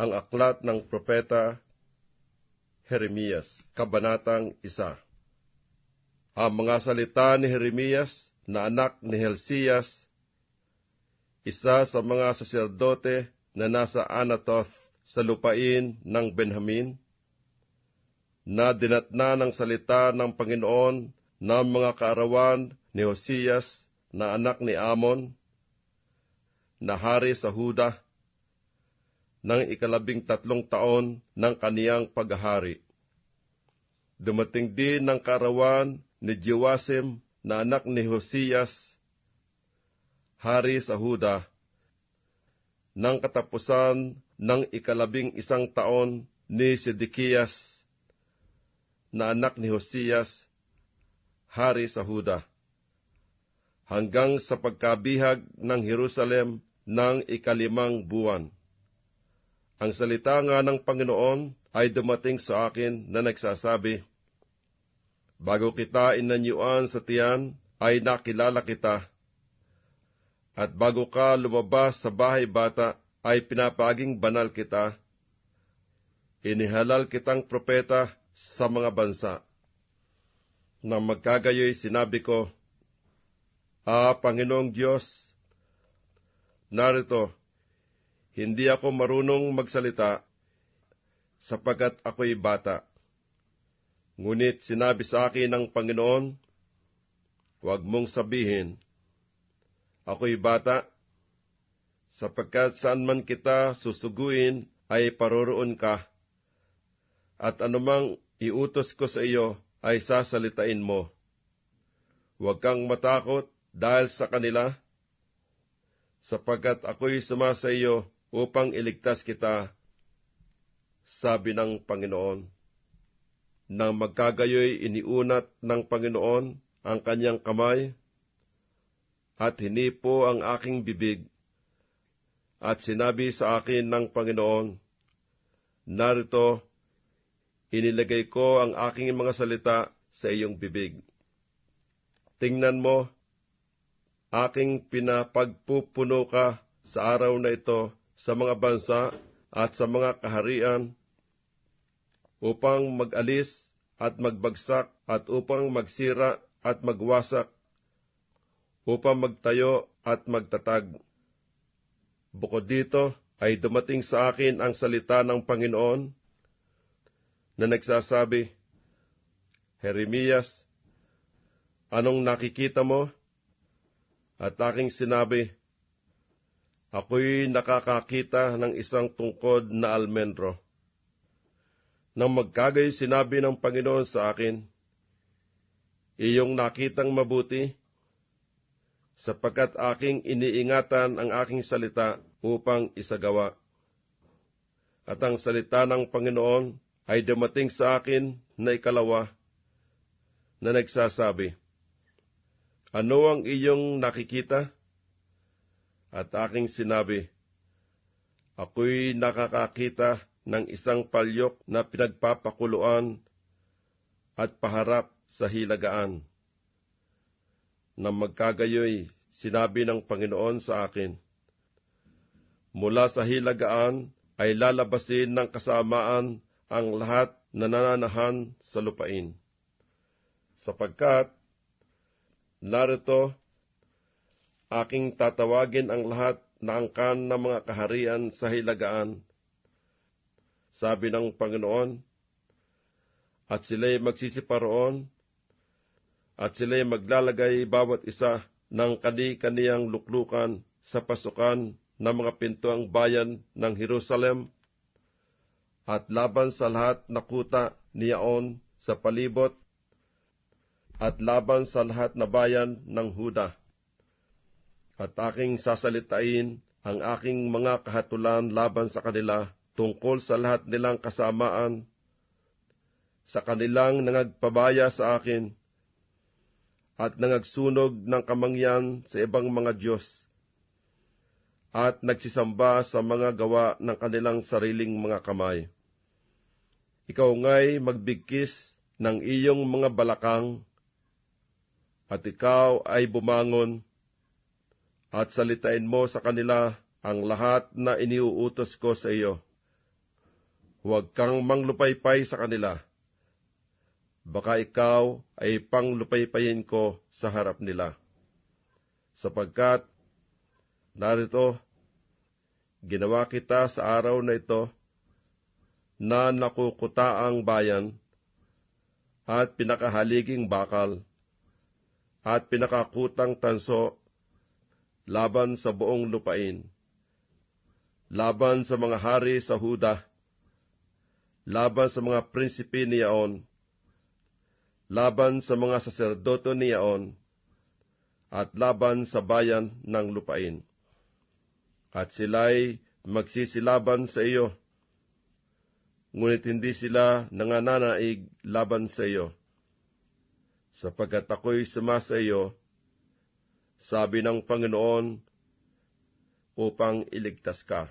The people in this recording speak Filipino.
ang aklat ng propeta Jeremias, Kabanatang Isa. Ang mga salita ni Jeremias na anak ni Helsias, isa sa mga saserdote na nasa Anatoth sa lupain ng Benjamin, na dinatna ng salita ng Panginoon ng mga kaarawan ni Hosias na anak ni Amon, na hari sa Huda, ng ikalabing tatlong taon ng kaniyang paghahari. Dumating din ng karawan ni Joasim na anak ni Hosias, hari sa Huda, ng katapusan ng ikalabing isang taon ni Sidikiyas, na anak ni Hosias, hari sa Huda, hanggang sa pagkabihag ng Jerusalem ng ikalimang buwan. Ang salita nga ng Panginoon ay dumating sa akin na nagsasabi, Bago kita inanyuan sa tiyan, ay nakilala kita. At bago ka lumabas sa bahay bata, ay pinapaging banal kita. Inihalal kitang propeta sa mga bansa. Nang magkagayoy sinabi ko, Ah, Panginoong Diyos, narito, hindi ako marunong magsalita sapagkat ako'y bata. Ngunit sinabi sa akin ng Panginoon, huwag mong sabihin, ako'y bata, sapagkat saan man kita susuguin ay paroroon ka, at anumang iutos ko sa iyo ay sasalitain mo. Huwag kang matakot dahil sa kanila, sapagkat ako'y sumasa iyo upang iligtas kita, sabi ng Panginoon. Nang magkagayoy iniunat ng Panginoon ang kanyang kamay, at hinipo ang aking bibig, at sinabi sa akin ng Panginoon, Narito, inilagay ko ang aking mga salita sa iyong bibig. Tingnan mo, aking pinapagpupuno ka sa araw na ito sa mga bansa at sa mga kaharian upang mag-alis at magbagsak at upang magsira at magwasak, upang magtayo at magtatag. Bukod dito ay dumating sa akin ang salita ng Panginoon na nagsasabi, Jeremias, anong nakikita mo? At aking sinabi, Ako'y nakakakita ng isang tungkod na almendro. Nang magkagay sinabi ng Panginoon sa akin, Iyong nakitang mabuti, sapagkat aking iniingatan ang aking salita upang isagawa. At ang salita ng Panginoon ay dumating sa akin na ikalawa, na nagsasabi, Ano ang iyong nakikita? At aking sinabi, Ako'y nakakakita ng isang palyok na pinagpapakuluan at paharap sa hilagaan. Nang magkagayoy, sinabi ng Panginoon sa akin, Mula sa hilagaan ay lalabasin ng kasamaan ang lahat na nananahan sa lupain. Sapagkat, narito aking tatawagin ang lahat na angkan ng mga kaharian sa hilagaan. Sabi ng Panginoon, at sila'y magsisiparoon, at sila'y maglalagay bawat isa ng kani-kaniyang luklukan sa pasukan ng mga pintuang bayan ng Jerusalem, at laban sa lahat na kuta niyaon sa palibot, at laban sa lahat na bayan ng Huda at aking sasalitain ang aking mga kahatulan laban sa kanila tungkol sa lahat nilang kasamaan, sa kanilang nangagpabaya sa akin, at nangagsunog ng kamangyan sa ibang mga Diyos, at nagsisamba sa mga gawa ng kanilang sariling mga kamay. Ikaw nga'y magbigkis ng iyong mga balakang, at ikaw ay bumangon at salitain mo sa kanila ang lahat na iniuutos ko sa iyo. Huwag kang manglupaypay sa kanila. Baka ikaw ay panglupaypayin ko sa harap nila. Sapagkat, narito, ginawa kita sa araw na ito na nakukutaang bayan at pinakahaliging bakal at pinakakutang tanso laban sa buong lupain, laban sa mga hari sa Huda, laban sa mga prinsipe niyaon, laban sa mga saserdoto niyaon, at laban sa bayan ng lupain. At sila'y magsisilaban sa iyo, ngunit hindi sila nangananaig laban sa iyo. Sapagkat ako'y sumasa iyo, sabi ng Panginoon, upang iligtas ka.